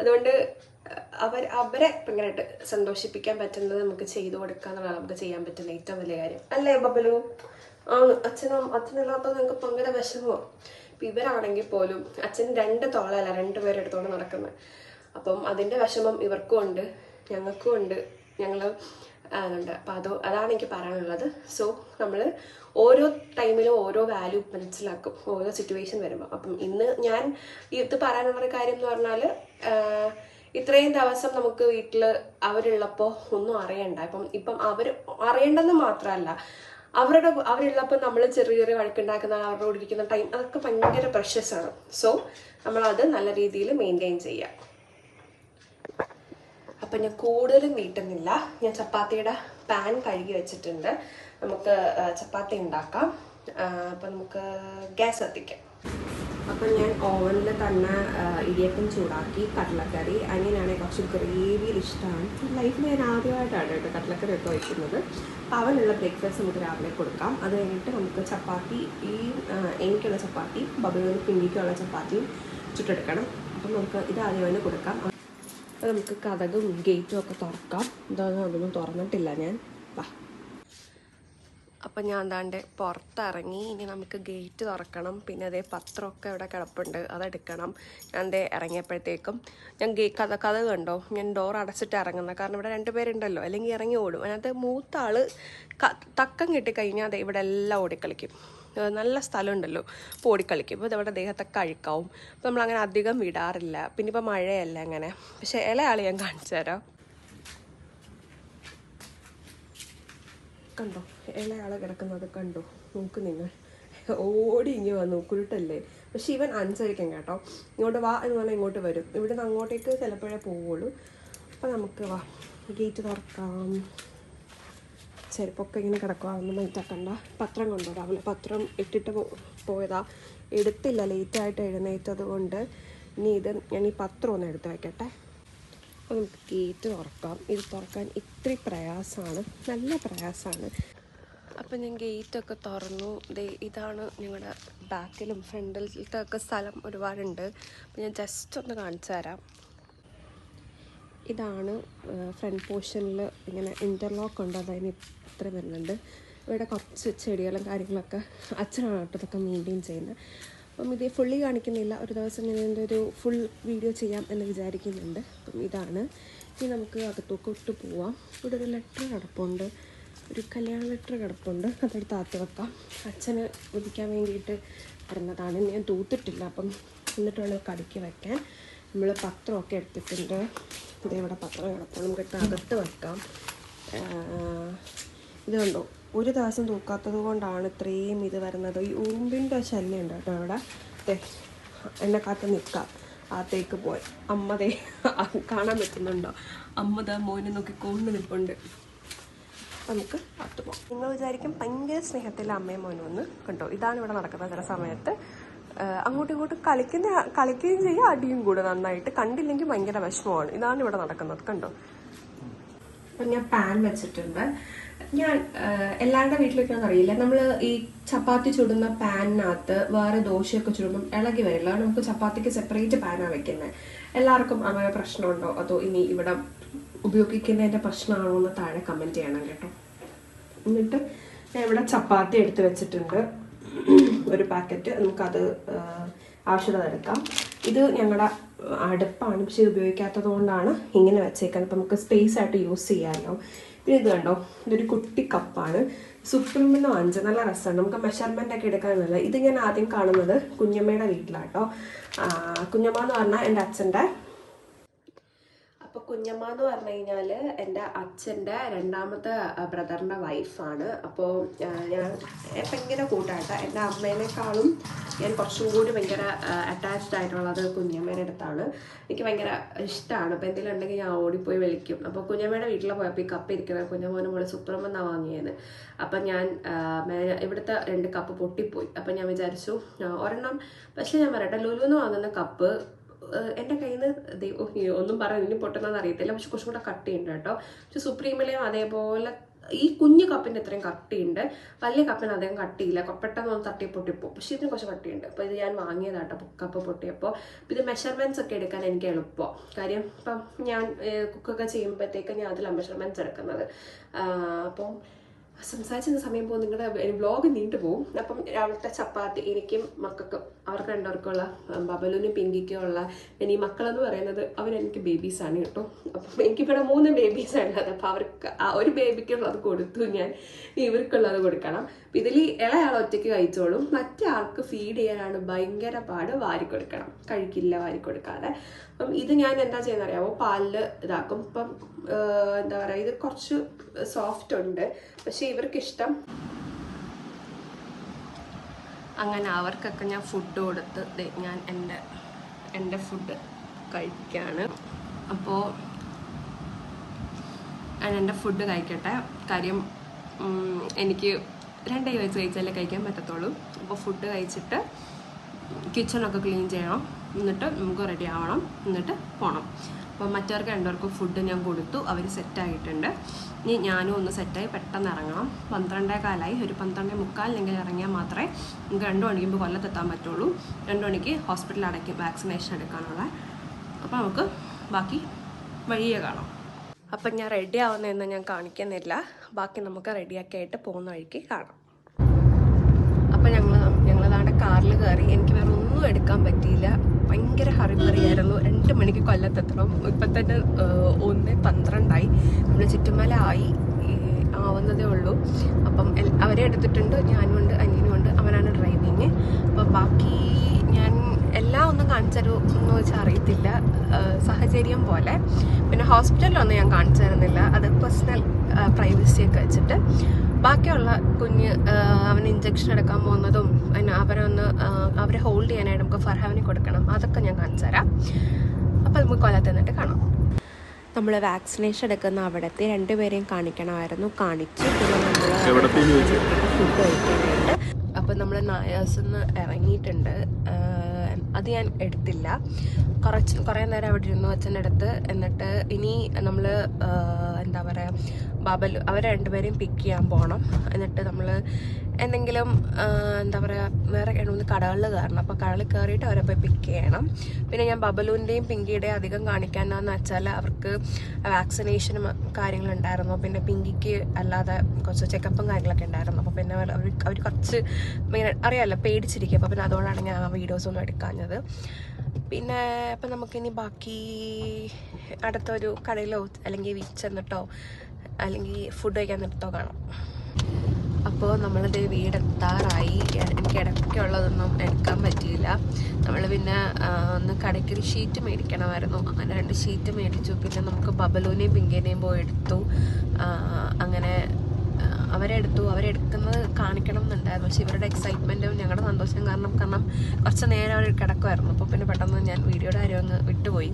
അതുകൊണ്ട് അവർ അവരെ ഭയങ്കരമായിട്ട് സന്തോഷിപ്പിക്കാൻ പറ്റുന്നത് നമുക്ക് ചെയ്തു കൊടുക്കുക എന്നുള്ളതാണ് നമുക്ക് ചെയ്യാൻ പറ്റുന്ന ഏറ്റവും വലിയ കാര്യം. അല്ലേ ബബലു? ആണ്. അച്ഛനും അച്ഛനില്ലാത്തത് നിങ്ങൾക്ക് ഭയങ്കര വിഷമോ? ഇപ്പം ഇവരാണെങ്കിൽ പോലും അച്ഛൻ രണ്ട് തോളല്ല രണ്ട് പേരെടുത്തോണ്ട് നടക്കുന്നത് അപ്പം അതിന്റെ വിഷമം ഇവർക്കും ഉണ്ട് ഞങ്ങൾക്കും ഉണ്ട്. ഞങ്ങൾ അതുണ്ട് അപ്പം അത് അതാണ് എനിക്ക് പറയാനുള്ളത്. സോ നമ്മൾ ഓരോ ടൈമിലും ഓരോ വാല്യൂ മനസ്സിലാക്കും ഓരോ സിറ്റുവേഷൻ വരുമ്പോൾ അപ്പം ഇന്ന് ഞാൻ ഇത് പറയാനുള്ള ഒരു കാര്യം എന്ന് പറഞ്ഞാൽ ഇത്രയും ദിവസം നമുക്ക് വീട്ടിൽ അവരുള്ളപ്പോൾ ഒന്നും അറിയണ്ട. ഇപ്പം ഇപ്പം അവർ അറിയേണ്ടെന്ന് മാത്രമല്ല അവരുടെ അവരുള്ളപ്പോൾ നമ്മൾ ചെറിയ ചെറിയ വഴക്കുണ്ടാക്കുന്ന അവരുടെ കൂടെ ഇരിക്കുന്ന ടൈം അതൊക്കെ ഭയങ്കര പ്രഷ്യസ് ആണ്. സോ നമ്മളത് നല്ല രീതിയിൽ മെയിന്റെയിൻ ചെയ്യാം. അപ്പം ഞാൻ കൂടുതലും വീട്ടുന്നില്ല. ഞാൻ ചപ്പാത്തിയുടെ പാൻ കഴുകി വെച്ചിട്ടുണ്ട്. നമുക്ക് ചപ്പാത്തി ഉണ്ടാക്കാം. അപ്പം നമുക്ക് ഗ്യാസ് കത്തിക്കാം. അപ്പം ഞാൻ ഓവനിൽ തന്നെ ഇടിയപ്പം ചൂടാക്കി കടലക്കറി അങ്ങനെയാണ് കുറച്ച് ഗ്രേവിയിൽ ഇഷ്ടമാണ്. ലൈഫിൽ ഞാൻ ആദ്യമായിട്ടാണ് കേട്ടോ കടലക്കറി ഒക്കെ വയ്ക്കുന്നത്. അപ്പം അവനുള്ള ബ്രേക്ക്ഫാസ്റ്റ് നമുക്ക് രാവിലെ കൊടുക്കാം. അത് കഴിഞ്ഞിട്ട് നമുക്ക് ചപ്പാത്തി ഈ എനിക്കുള്ള ചപ്പാത്തി ബബിളിന് പിണ്ടിക്കുള്ള ചപ്പാത്തിയും ചുട്ടെടുക്കണം. അപ്പം നമുക്ക് ഇത് ആദ്യം തന്നെ കൊടുക്കാം. അപ്പോൾ നമുക്ക് കഥകും ഗേറ്റും ഒക്കെ തുറക്കാം. ഇതൊന്നും അതൊന്നും തുറന്നിട്ടില്ല ഞാൻ. വാ. അപ്പം ഞാൻ എന്താണ്ട് പുറത്തിറങ്ങി ഇനി നമുക്ക് ഗേറ്റ് തുറക്കണം. പിന്നെ അതേ പത്രമൊക്കെ ഇവിടെ കിടപ്പുണ്ട് അതെടുക്കണം ഞാൻ ദേ ഇറങ്ങിയപ്പോഴത്തേക്കും ഞാൻ ഗേ കഥ കഥ കണ്ടോ? ഞാൻ ഡോർ അടച്ചിട്ട് ഇറങ്ങുന്നത് കാരണം ഇവിടെ രണ്ട് പേരുണ്ടല്ലോ അല്ലെങ്കിൽ ഇറങ്ങി ഓടും. അതിനകത്ത് മൂത്ത ക തക്കം കിട്ടിക്കഴിഞ്ഞാൽ അതെ ഇവിടെ എല്ലാം ഓടിക്കളിക്കും. നല്ല സ്ഥലമുണ്ടല്ലോ അപ്പോൾ ഓടിക്കളിക്കും. ഇപ്പോൾ ഇതവിടെ ദേഹത്തൊക്കെ അഴുക്കാവും അപ്പോൾ നമ്മളങ്ങനെ അധികം വിടാറില്ല. പിന്നെ ഇപ്പോൾ മഴയല്ല അങ്ങനെ. പക്ഷേ ഇലയാൾ ഞാൻ കാണിച്ചു തരാം. കണ്ടോ? ഇളയാളെ കിടക്കുന്നത് കണ്ടു? നോക്ക് നിങ്ങൾ. ഓടി ഇങ്ങനെ വന്നു കുരുട്ടല്ലേ പക്ഷെ ഇവൻ അനുസരിക്കും കേട്ടോ. ഇങ്ങോട്ട് വാ എന്ന് പറഞ്ഞാൽ ഇങ്ങോട്ട് വരും. ഇവിടെ നിന്ന് അങ്ങോട്ടേക്ക് ചിലപ്പോഴേ പോവുള്ളൂ. അപ്പം നമുക്ക് വാ ഗേറ്റ് തുറക്കാം. ചെരുപ്പൊക്കെ ഇങ്ങനെ കിടക്കുക ഒന്നും മൈറ്റാക്കണ്ട പത്രം കൊണ്ടോ രാവിലെ പത്രം ഇട്ടിട്ട് പോയതാ. എടുത്തില്ല ലേറ്റായിട്ട് എഴുന്നേറ്റത് കൊണ്ട്. ഇനി ഇത് ഞാൻ ഈ പത്രം ഒന്ന് എടുത്ത് വയ്ക്കട്ടെ അപ്പോൾ നമുക്ക് ഗേറ്റ് തുറക്കാം. ഇത് തുറക്കാൻ ഇത്തിരി പ്രയാസമാണ്. നല്ല പ്രയാസമാണ്. അപ്പം ഞാൻ ഗേറ്റൊക്കെ തുറന്നു. ദേ ഇതാണ് ഞങ്ങളുടെ ബാക്കിലും ഫ്രണ്ടിലത്തെ ഒക്കെ സ്ഥലം ഒരുപാടുണ്ട്. അപ്പം ഞാൻ ജസ്റ്റ് ഒന്ന് കാണിച്ചു തരാം. ഇതാണ് ഫ്രണ്ട് പോർഷനിൽ ഇങ്ങനെ ഇന്റർലോക്ക് ഉണ്ട്. അതായത് ഇത്ര വരുന്നുണ്ട്. ഇവിടെ കുറച്ച് ചെടികളും കാര്യങ്ങളൊക്കെ അച്ഛനാണ് കേട്ടോ ഇതൊക്കെ മെയിന്റെയിൻ ചെയ്യുന്നത് അപ്പം ഇത് ഫുള്ളി കാണിക്കുന്നില്ല. ഒരു ദിവസം ഞാൻ ഇതിന്റെ ഒരു ഫുൾ വീഡിയോ ചെയ്യാം എന്ന് വിചാരിക്കുന്നുണ്ട്. അപ്പം ഇതാണ്. ഇനി നമുക്ക് അകത്തോട്ട് പോവാം. ഇവിടെ ഒരു ലെറ്റർ കിടപ്പുണ്ട് ഒരു കല്യാണ ലെറ്റർ കിടപ്പുണ്ട്. അതെടുത്ത് അകത്ത് വെക്കാം. അച്ഛന് ഉദിക്കാൻ വേണ്ടിയിട്ട് വരുന്നതാണ് ഞാൻ തൂത്തിട്ടില്ല. അപ്പം എന്നിട്ട് വേണം കടിക്ക് വെക്കാൻ. നമ്മൾ പത്രമൊക്കെ എടുത്തിട്ടുണ്ട്. ഇതേവിടെ പത്രം കിടപ്പുണ്ട്. നമുക്ക് അകത്ത് വെക്കാം. ഇത് ഒരു ദിവസം തൂക്കാത്തത് കൊണ്ടാണ് ഇത്രയും ഇത് വരുന്നത്. ഈ ഉറുമ്പിന്റെ ശല്യം ഉണ്ട് കേട്ടോ ഇവിടെ ദേ എന്നെ കാത്ത് നിൽക്കാം. ആത്തേക്ക് പോയി. അമ്മതേ കാണാൻ പറ്റുന്നുണ്ടോ? അമ്മത മോനെ നോക്കി കൊണ്ട് നിൽപ്പുണ്ട് നമുക്ക് അകത്ത് പോകാം. നിങ്ങൾ വിചാരിക്കും ഭയങ്കര സ്നേഹത്തിൽ അമ്മയും മോനും ഒന്ന് കണ്ടോ? ഇതാണ് ഇവിടെ നടക്കുന്നത് ചില സമയത്ത്. അങ്ങോട്ടും ഇങ്ങോട്ടും കളിക്കുന്ന കളിക്കുകയും ചെയ്യും അടിയും കൂടെ നന്നായിട്ട്. കണ്ടില്ലെങ്കിൽ ഭയങ്കര വിഷമമാണ്. ഇതാണ് ഇവിടെ നടക്കുന്നത് കണ്ടോ? ഞാൻ പാൻ വെച്ചിട്ടുണ്ട്. ഞാൻ എല്ലാവരുടെ വീട്ടിലേക്കൊന്നും അറിയില്ല. നമ്മൾ ഈ ചപ്പാത്തി ചുടുന്ന പാനിനകത്ത് വേറെ ദോശയൊക്കെ ചുടുമ്പം ഇളകി വരില്ല. നമുക്ക് ചപ്പാത്തിക്ക് സെപ്പറേറ്റ് പാനാണ് വെക്കുന്നത് എല്ലാവർക്കും അങ്ങനെ പ്രശ്നമുണ്ടോ? അതോ ഇനി ഇവിടെ ഉപയോഗിക്കുന്നതിന്റെ പ്രശ്നമാണോ എന്ന് താഴെ കമന്റ് ചെയ്യണം കേട്ടോ. എന്നിട്ട് ഞാൻ ഇവിടെ ചപ്പാത്തി എടുത്ത് വെച്ചിട്ടുണ്ട്. ഒരു പാക്കറ്റ് നമുക്കത് ആവശ്യമുള്ളത് എടുക്കാം. ഇത് ഞങ്ങളുടെ അടുപ്പാണ് പക്ഷേ ഇത് ഉപയോഗിക്കാത്തത് കൊണ്ടാണ് ഇങ്ങനെ വെച്ചേക്കാൻ അപ്പം നമുക്ക് സ്പേസ് ആയിട്ട് യൂസ് ചെയ്യാമല്ലോ പിന്നെ ഇത് കണ്ടോ ഇതൊരു കുട്ടി കപ്പാണ്. സുപ്രീമിന്ന് വാങ്ങിച്ച നല്ല രസമാണ് നമുക്ക് മെഷർമെന്റ് ഒക്കെ എടുക്കാനല്ല ഇത് ഞാൻ ആദ്യം കാണുന്നത് കുഞ്ഞമ്മയുടെ വീട്ടിലാട്ടോ. കുഞ്ഞമ്മ എന്ന് പറഞ്ഞാൽ എന്റെ അച്ഛന്റെ അപ്പോൾ കുഞ്ഞമ്മ എന്ന് പറഞ്ഞു കഴിഞ്ഞാൽ എന്റെ അച്ഛന്റെ രണ്ടാമത്തെ ബ്രദറിന്റെ വൈഫാണ് അപ്പോൾ ഞാൻ ഭയങ്കര കൂട്ടായിട്ട് എന്റെ അമ്മേനേക്കാളും ഞാൻ കുറച്ചും കൂടി ഭയങ്കര അറ്റാച്ച്ഡ് ആയിട്ടുള്ളത് കുഞ്ഞമ്മേന്റെ അടുത്താണ്. എനിക്ക് ഭയങ്കര ഇഷ്ടമാണ് അപ്പോൾ എന്തെങ്കിലും ഉണ്ടെങ്കിൽ ഞാൻ ഓടിപ്പോയി വിളിക്കും. അപ്പോൾ കുഞ്ഞമ്മയുടെ വീട്ടിൽ പോയപ്പോൾ ഈ കപ്പ് ഇരിക്കുന്നത് കുഞ്ഞമ്മോനെ മോൾ സുപ്രമെന്നാണ് വാങ്ങിയത് അപ്പം ഞാൻ ഇവിടുത്തെ രണ്ട് കപ്പ് പൊട്ടിപ്പോയി. അപ്പം ഞാൻ വിചാരിച്ചു ഒരെണ്ണം. പക്ഷേ ഞാൻ പറയട്ടെ ലുലുന്ന് വാങ്ങുന്ന കപ്പ് എന്റെ കയ്യിൽ നിന്ന് ഒന്നും പറയാൻ ഇനി പൊട്ടുന്നതെന്ന് അറിയത്തില്ല. പക്ഷെ കുറച്ചും കൂടെ കട്ടിയുണ്ട് കേട്ടോ. പക്ഷെ സുപ്രീമിലെയും അതേപോലെ ഈ കുഞ്ഞു കപ്പിന്റെ അത്രയും കട്ടിയുണ്ട് വലിയ കപ്പിന് അധികം കട്ടിയില്ല. പെട്ടെന്ന് തട്ടി പൊട്ടിപ്പോ പക്ഷെ ഇതിന് കുറച്ച് കട്ടിയുണ്ട് അപ്പോൾ ഇത് ഞാൻ വാങ്ങിയതാട്ടോ കപ്പ് പൊട്ടിയപ്പോൾ. ഇത് മെഷർമെന്റ്സ് ഒക്കെ എടുക്കാൻ എനിക്ക് എളുപ്പം. കാര്യം ഇപ്പം ഞാൻ കുക്കൊക്കെ ചെയ്യുമ്പോഴത്തേക്ക് ഞാൻ അതിലാണ് മെഷർമെന്റ്സ് എടുക്കുന്നത്. അപ്പം സംസാരിച്ചിരുന്ന സമയം പോകും. നിങ്ങളുടെ വ്ലോഗ് നീണ്ടു പോകും അപ്പം രാവിലത്തെ ചപ്പാത്തി എനിക്കും മക്കൾക്കും അവർക്ക് രണ്ടുപേർക്കുള്ള ബബലുവിനും പിങ്കിക്കും ഉള്ള പിന്നെ ഈ മക്കളെന്ന് പറയുന്നത് അവരെനിക്ക് ബേബീസാണ് കേട്ടോ. അപ്പം എനിക്കിവിടെ മൂന്ന് ബേബീസാണ് ഉള്ളത്. അപ്പം അവർക്ക് ആ ഒരു ബേബിക്കുള്ളത് കൊടുത്തു ഞാൻ ഇവർക്കുള്ളത് കൊടുക്കണം. അപ്പം ഇതിൽ ഇളയാൾ ഒറ്റയ്ക്ക് കഴിച്ചോളും. മറ്റേ ആൾക്ക് ഫീഡ് ചെയ്യാനാണ് ഭയങ്കര പാട് വാരി കൊടുക്കണം കഴിക്കില്ല വാരി കൊടുക്കാതെ അപ്പം ഇത് ഞാൻ എന്താ ചെയ്യുന്ന അറിയാമോ പാലിൽ ഇതാക്കും. ഇപ്പം എന്താ പറയുക ഇത് കുറച്ച് സോഫ്റ്റ് ഉണ്ട്. പക്ഷെ ഇവർക്ക് ഇഷ്ടം അങ്ങനെ അവർക്കൊക്കെ ഞാൻ ഫുഡ് കൊടുത്ത് ഞാൻ എന്റെ എന്റെ ഫുഡ് കഴിക്കുകയാണ് അപ്പോൾ ഞാൻ എന്റെ ഫുഡ് കഴിക്കട്ടെ. കാര്യം എനിക്ക് രണ്ട് വയസ്സ് കഴിച്ചാലേ കഴിക്കാൻ പറ്റത്തുള്ളൂ. അപ്പോൾ ഫുഡ് കഴിച്ചിട്ട് കിച്ചണൊക്കെ ക്ലീൻ ചെയ്യണം. എന്നിട്ട് നമുക്ക് റെഡി ആവണം. എന്നിട്ട് പോകണം അപ്പോൾ മറ്റവർക്ക് രണ്ടുപേർക്കും ഫുഡ് ഞാൻ കൊടുത്തു. അവർ സെറ്റായിട്ടുണ്ട് ഇനി ഞാനും ഒന്ന് സെറ്റായി പെട്ടെന്ന് ഇറങ്ങണം. പന്ത്രണ്ടേ കാലായി. ഒരു പന്ത്രണ്ടേ മുക്കാലിനെങ്കിൽ ഇറങ്ങിയാൽ മാത്രമേ നമുക്ക് രണ്ട് മണിക്കുമ്പോൾ കൊല്ലത്തെത്താൻ പറ്റുള്ളൂ. രണ്ട് മണിക്ക് ഹോസ്പിറ്റലിൽ അടയ്ക്കും വാക്സിനേഷൻ എടുക്കാനുള്ള. അപ്പോൾ നമുക്ക് ബാക്കി വഴിയെ കാണാം. അപ്പം ഞാൻ റെഡി ആവുന്നതെന്ന് ഞാൻ കാണിക്കുന്നില്ല. ബാക്കി നമുക്ക് റെഡിയാക്കി ആയിട്ട് പോകുന്ന വഴിക്ക് കാണാം. അപ്പം ഞങ്ങൾ ഞങ്ങളതാണ്ട് കാറിൽ കയറി എനിക്ക് വേറെ ഒന്നും എടുക്കാൻ പറ്റിയില്ല. ഭയങ്കര ഹറിമറിയായിരുന്നു രണ്ട് മണിക്ക് കൊല്ലത്തെത്തണം. ഇപ്പം തന്നെ ഒന്ന് പന്ത്രണ്ടായി. നമ്മൾ ചുറ്റുമല ആയി ആവുന്നതേ ഉള്ളൂ. അപ്പം അവരെ എടുത്തിട്ടുണ്ട്. ഞാനും ഉണ്ട് അനിയനും ഉണ്ട്. അവനാണ് ഡ്രൈവിങ്. എന്ന് വെച്ചാൽ അറിയത്തില്ല. സാഹചര്യം പോലെ. പിന്നെ ഹോസ്പിറ്റലിലൊന്നും ഞാൻ കാണിച്ചു തരുന്നില്ല. അത് പേഴ്സണൽ പ്രൈവസിയൊക്കെ വെച്ചിട്ട്. ബാക്കിയുള്ള കുഞ്ഞ് അവന് ഇഞ്ചക്ഷൻ എടുക്കാൻ പോകുന്നതും പിന്നെ അവരെ ഒന്ന് അവരെ ഹോൾഡ് ചെയ്യാനായിട്ട് നമുക്ക് ഫർഹാവിന് കൊടുക്കണം. അതൊക്കെ ഞാൻ കാണിച്ചു തരാം. അപ്പോൾ നമുക്ക് കൊല്ലത്ത് നിന്നിട്ട് കാണാം. നമ്മൾ വാക്സിനേഷൻ എടുക്കുന്ന അവിടത്തെ രണ്ടുപേരെയും കാണിക്കണമായിരുന്നു. കാണിച്ചു. പിന്നെ നമ്മൾ ഫുഡ് കഴിക്കാനായിട്ട്. അപ്പം നമ്മൾ നായാസ് നിന്ന് ഇറങ്ങിയിട്ടുണ്ട്. അത് ഞാൻ എടുത്തില്ല. കുറച്ച് കുറേ നേരം അവിടെ ഇരുന്നു അച്ഛന്റെ അടുത്ത്. എന്നിട്ട് ഇനി നമ്മൾ എന്താ പറയുക ബാബലു അവർ രണ്ടുപേരെയും പിക്ക് ചെയ്യാൻ പോകണം എന്നിട്ട് നമ്മൾ എന്തെങ്കിലും എന്താ പറയുക വേറെ രണ്ട് കടകളിൽ കയറണം. അപ്പോൾ കടകളിൽ കയറിയിട്ട് അവരെ പോയി പിക്ക് ചെയ്യണം. പിന്നെ ഞാൻ ബബലുവിന്റെയും പിങ്കിയുടെയും അധികം കാണിക്കാനാന്ന് വെച്ചാൽ അവർക്ക് വാക്സിനേഷനും കാര്യങ്ങളുണ്ടായിരുന്നു പിന്നെ പിങ്കിക്ക് അല്ലാതെ കുറച്ച് ചെക്കപ്പും കാര്യങ്ങളൊക്കെ ഉണ്ടായിരുന്നു. അപ്പോൾ പിന്നെ അവർ അവർ കുറച്ച് മെയിൻ അറിയാമല്ലോ പേടിച്ചിരിക്കും. അപ്പോൾ പിന്നെ അതുകൊണ്ടാണ് ഞാൻ ആ വീഡിയോസ് ഒന്നും എടുക്കാഞ്ഞത്. പിന്നെ അപ്പം നമുക്കിനി ബാക്കി അടുത്തൊരു കടയിലോ അല്ലെങ്കിൽ വീട്ടിൽ ചെന്നിട്ടോ അല്ലെങ്കിൽ ഫുഡ് കഴിക്കാൻ നിർത്തോ കാണാം അപ്പോൾ നമ്മളിത് വീടെത്താറായി. എനിക്ക് ഇടയ്ക്കുള്ളതൊന്നും എടുക്കാൻ പറ്റിയില്ല. നമ്മൾ പിന്നെ ഒന്ന് കടയ്ക്ക് ഒരു ഷീറ്റ് മേടിക്കണമായിരുന്നു. അങ്ങനെ രണ്ട് ഷീറ്റ് മേടിച്ചു. പിന്നെ നമുക്ക് ബബലൂനെയും പിങ്കേനെയും പോയി എടുത്തു. അങ്ങനെ അവരെടുത്തു അവരെടുക്കുന്നത് കാണിക്കണം എന്നുണ്ടായിരുന്നു. പക്ഷെ ഇവരുടെ എക്സൈറ്റ്മെന്റും ഞങ്ങളുടെ സന്തോഷം കാരണം കാരണം കുറച്ച് നേരം അവർ കിടക്കുമായിരുന്നു അപ്പോൾ പിന്നെ പെട്ടെന്ന് ഞാൻ വീഡിയോയുടെ കാര്യം ഒന്ന് വിട്ടുപോയി.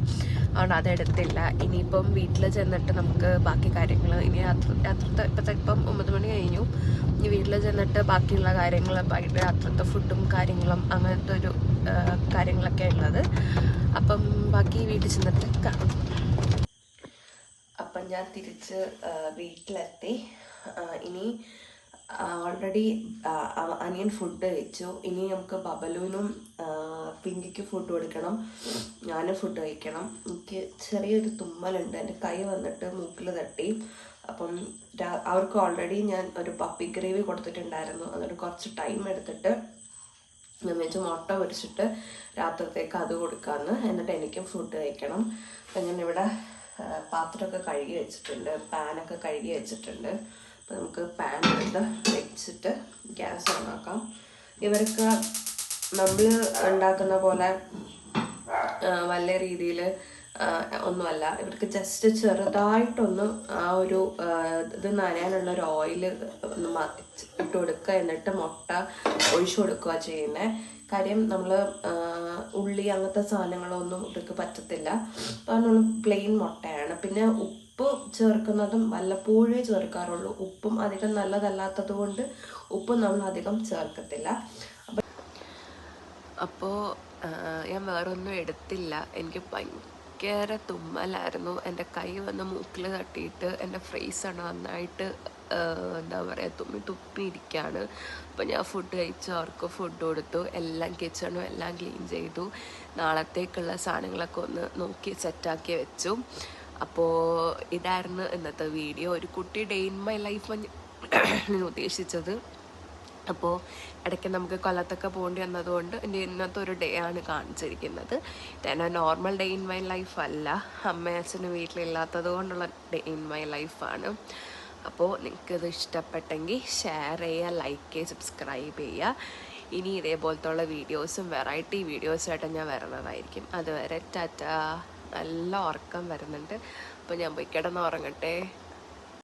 അതുകൊണ്ട് അതെടുത്തില്ല ഇനിയിപ്പം വീട്ടിൽ ചെന്നിട്ട് നമുക്ക് ബാക്കി കാര്യങ്ങൾ ഇനി രാത്രി രാത്രിത്തെ ഇപ്പോഴത്തെ ഇപ്പം ഒമ്പത് മണി കഴിഞ്ഞു. ഇനി വീട്ടിൽ ചെന്നിട്ട് ബാക്കിയുള്ള കാര്യങ്ങൾ രാത്രിത്തെ ഫുഡും കാര്യങ്ങളും അങ്ങനത്തെ ഒരു കാര്യങ്ങളൊക്കെ ഉള്ളത്. അപ്പം ബാക്കി വീട്ടിൽ ചെന്നിട്ട് കാണും. അപ്പം ഞാൻ തിരിച്ച് വീട്ടിലെത്തി. ഇനി ഓൾറെഡി അനിയൻ ഫുഡ് കഴിച്ചു ഇനി നമുക്ക് ബബലുവിനും പിങ്കിക്ക് ഫുഡ് കൊടുക്കണം. ഞാനും ഫുഡ് കഴിക്കണം. എനിക്ക് ചെറിയൊരു തുമ്മലുണ്ട്. എന്റെ കൈ വന്നിട്ട് മൂക്കിൽ തട്ടി. അപ്പം അവർക്ക് ഓൾറെഡി ഞാൻ ഒരു പപ്പി ഗ്രേവി കൊടുത്തിട്ടുണ്ടായിരുന്നു. അതുകൊണ്ട് കുറച്ച് ടൈം എടുത്തിട്ട് ഞാൻ മുട്ട പൊരിച്ചിട്ട് രാത്രിത്തേക്ക് അത് കൊടുക്കാമെന്ന് എന്നിട്ട് എനിക്കും ഫുഡ് കഴിക്കണം. അപ്പം ഞാനിവിടെ ഇവിടെ പാത്രമൊക്കെ കഴുകി വെച്ചിട്ടുണ്ട്. പാനൊക്കെ കഴുകി വെച്ചിട്ടുണ്ട്. അപ്പം നമുക്ക് പാൻ എടുത്ത് വെച്ചിട്ട് ഗ്യാസ് ഓണാക്കാം ഇവർക്ക് നമ്മൾ ഉണ്ടാക്കുന്ന പോലെ വല്ല രീതിയിൽ ഒന്നുമല്ല. ഇവർക്ക് ജസ്റ്റ് ചെറുതായിട്ടൊന്ന് ആ ഒരു ഇത് നനയാനുള്ള ഒരു ഓയിൽ ഒന്ന് ഇട്ട് കൊടുക്കുക. എന്നിട്ട് മുട്ട ഒഴിച്ചു കൊടുക്കുക ചെയ്യുന്നത് കാര്യം നമ്മൾ ഉള്ളി അങ്ങനത്തെ സാധനങ്ങളൊന്നും ഇവർക്ക് പറ്റത്തില്ല. അപ്പോൾ നമ്മൾ പ്ലെയിൻ മുട്ടയാണ്. പിന്നെ ഉപ്പ് ചേർക്കുന്നതും വല്ലപ്പോഴേ ചേർക്കാറുള്ളൂ. ഉപ്പും അധികം നല്ലതല്ലാത്തത് കൊണ്ട് ഉപ്പ് നമ്മൾ അധികം ചേർക്കത്തില്ല. അപ്പോൾ ഞാൻ വേറൊന്നും എടുത്തില്ല. എനിക്ക് ഭയങ്കര തുമ്മലായിരുന്നു. എന്റെ കൈ വന്ന് മൂക്കിൽ തട്ടിയിട്ട് എന്റെ ആണ് നന്നായിട്ട് എന്താ പറയുക തുമ്മി തുപ്പിയിരിക്കുകയാണ് അപ്പോൾ ഞാൻ ഫുഡ് കഴിച്ചു അവർക്ക് ഫുഡ് കൊടുത്തു. എല്ലാം കിച്ചണും എല്ലാം ക്ലീൻ ചെയ്തു. നാളത്തേക്കുള്ള സാധനങ്ങളൊക്കെ ഒന്ന് നോക്കി സെറ്റാക്കി വെച്ചു. അപ്പോൾ ഇതായിരുന്നു ഇന്നത്തെ വീഡിയോ. ഒരു കുട്ടി ഡേ ഇൻ മൈ ലൈഫ് ഞാൻ ഉദ്ദേശിച്ചത്. അപ്പോൾ ഇടയ്ക്ക് നമുക്ക് കൊല്ലത്തൊക്കെ പോകേണ്ടി വന്നതുകൊണ്ട് എന്റെ ഇന്നത്തെ ഒരു ഡേ ആണ് കാണിച്ചിരിക്കുന്നത്. ഇതെന്നെ normal day in my life അല്ല. അമ്മ അച്ഛനും വീട്ടിലില്ലാത്തത് കൊണ്ടുള്ള ഡേ ഇൻ മൈ ലൈഫാണ് അപ്പോൾ നിങ്ങൾക്കിത് ഇഷ്ടപ്പെട്ടെങ്കിൽ ഷെയർ ചെയ്യുക ലൈക്ക് ചെയ്യുക സബ്സ്ക്രൈബ് ചെയ്യുക. ഇനി ഇതേപോലത്തുള്ള വീഡിയോസും വെറൈറ്റി വീഡിയോസുമായിട്ട് ഞാൻ വരുന്നതായിരിക്കും. അതുവരെ ടാറ്റ. നല്ല ഉറക്കം വരുന്നുണ്ട്. അപ്പോൾ ഞാൻ പോയി കിടന്ന് ഉറങ്ങട്ടെ